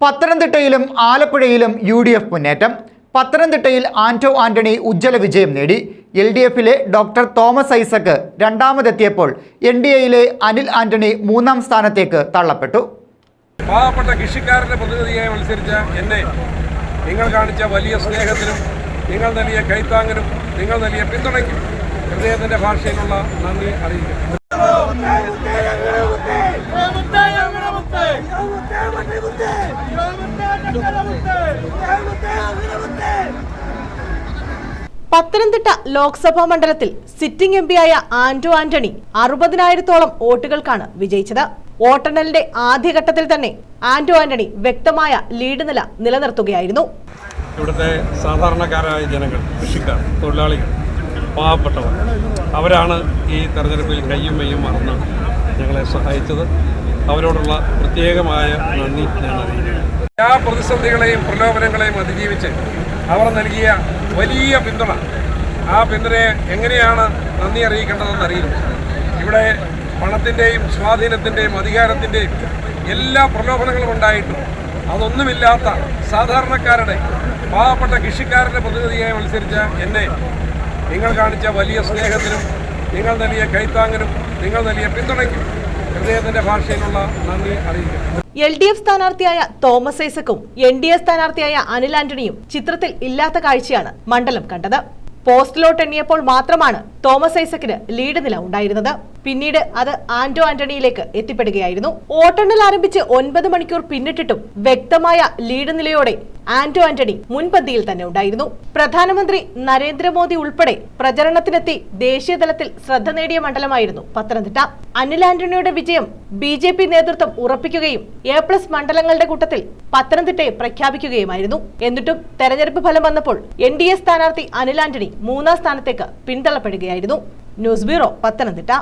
പത്തനംതിട്ടയിലും ആലപ്പുഴയിലും U D F മുന്നേറ്റം. പത്തനംതിട്ടയിൽ ആന്റോ ആന്റണി ഉജ്ജ്വല വിജയം നേടി. എൽ ഡി എഫിലെ ഡോക്ടർ തോമസ് ഐസക്ക് രണ്ടാമതെത്തിയപ്പോൾ എൻ ഡി എയിലെ അനിൽ ആന്റണി മൂന്നാം സ്ഥാനത്തേക്ക് തള്ളപ്പെട്ടു. പാവപ്പെട്ട കൃഷിക്കാരന്റെ പ്രതിനിധിയായി മത്സരിച്ച എന്നെ നിങ്ങൾ കാണിച്ച വലിയ സ്നേഹത്തിനും നിങ്ങൾ നൽകിയ കൈത്താങ്ങനും നിങ്ങൾ നൽകിയ പിന്തുണയ്ക്കും. ഹൃദയത്തിന്റെ ഭാഷയിലുള്ള നന്ദി അറിയിക്കുന്നു. പത്തനംതിട്ട ലോക്സഭാ മണ്ഡലത്തിൽ സിറ്റിംഗ് എം പിയായ ആന്റോ ആന്റണി അറുപതിനായിരത്തോളം വോട്ടുകൾക്കാണ് വിജയിച്ചത്. വോട്ടെണ്ണലിന്റെ ആദ്യഘട്ടത്തിൽ തന്നെ ആന്റോ ആന്റണി വ്യക്തമായ ലീഡ് നില നിലനിർത്തുകയായിരുന്നു. ഇവിടുത്തെ സാധാരണക്കാരായ ജനങ്ങൾ കൃഷിക്കാർ തൊഴിലാളികൾ പാവപ്പെട്ടവർ അവരാണ് ഈ തെരഞ്ഞെടുപ്പിൽ കയ്യും മെയ്യും മറന്ന് ഞങ്ങളെ സഹായിച്ചത്. അവരോടുള്ള പ്രത്യേകമായ നന്ദി ഞാൻ അറിയിക്കുന്നു. എല്ലാ പ്രതിസന്ധികളെയും പ്രലോഭനങ്ങളെയും അതിജീവിച്ച് അവർ നൽകിയ വലിയ പിന്തുണ. ആ പിന്തുണയെ എങ്ങനെയാണ് നന്ദി അറിയിക്കേണ്ടതെന്ന് അറിയില്ല. ഇവിടെ പണത്തിന്റെയും സ്വാധീനത്തിന്റെയും അധികാരത്തിന്റെയും എല്ലാ പ്രലോഭനങ്ങളും ഉണ്ടായിട്ടും അതൊന്നുമില്ലാത്ത സാധാരണക്കാരുടെ പാവപ്പെട്ട കൃഷിക്കാരന്റെ പ്രതിനിധിയായി മത്സരിച്ച എന്നെ നിങ്ങൾ കാണിച്ച വലിയ സ്നേഹത്തിനും നിങ്ങൾ നൽകിയ കൈത്താങ്ങിനും നിങ്ങൾ നൽകിയ പിന്തുണയ്ക്കും ഭാഷയിലുള്ള നന്ദി അറിയിക്കുന്നു. എൽ ഡി എഫ് സ്ഥാനാർത്ഥിയായ തോമസ് ഐസക്കും എൻ ഡി എ സ്ഥാനാർത്ഥിയായ അനിൽ ആന്റണിയും ചിത്രത്തിൽ ഇല്ലാത്ത കാഴ്ചയാണ് മണ്ഡലം കണ്ടത്. പോസ്റ്റിലോട്ട് എണ്ണിയപ്പോൾ മാത്രമാണ് തോമസ് ഐസക്കിന് ലീഡ് നില ഉണ്ടായിരുന്നത്. പിന്നീട് അത് ആന്റോ ആന്റണിയിലേക്ക് എത്തിപ്പെടുകയായിരുന്നു. വോട്ടെണ്ണൽ ആരംഭിച്ച് ഒൻപത് മണിക്കൂർ പിന്നിട്ടിട്ടും വ്യക്തമായ ലീഡ് നിലയോടെ ആന്റോ ആന്റണി മുൻപന്തിയിൽ തന്നെ ഉണ്ടായിരുന്നു. പ്രധാനമന്ത്രി നരേന്ദ്രമോദി ഉൾപ്പെടെ പ്രചരണത്തിനെത്തി ദേശീയതലത്തിൽ ശ്രദ്ധ നേടിയ മണ്ഡലമായിരുന്നു പത്തനംതിട്ട. അനിൽ ആന്റണിയുടെ വിജയം ബി ജെ പി നേതൃത്വം ഉറപ്പിക്കുകയും എ പ്ലസ് മണ്ഡലങ്ങളുടെ കൂട്ടത്തിൽ പത്തനംതിട്ടയെ പ്രഖ്യാപിക്കുകയുമായിരുന്നു. എന്നിട്ടും തെരഞ്ഞെടുപ്പ് ഫലം വന്നപ്പോൾ എൻ ഡി എ സ്ഥാനാർത്ഥി അനിൽ ആന്റണി മൂന്നാം സ്ഥാനത്തേക്ക് പിന്തള്ളപ്പെടുകയായിരുന്നു. News bureau Pathanamthitta.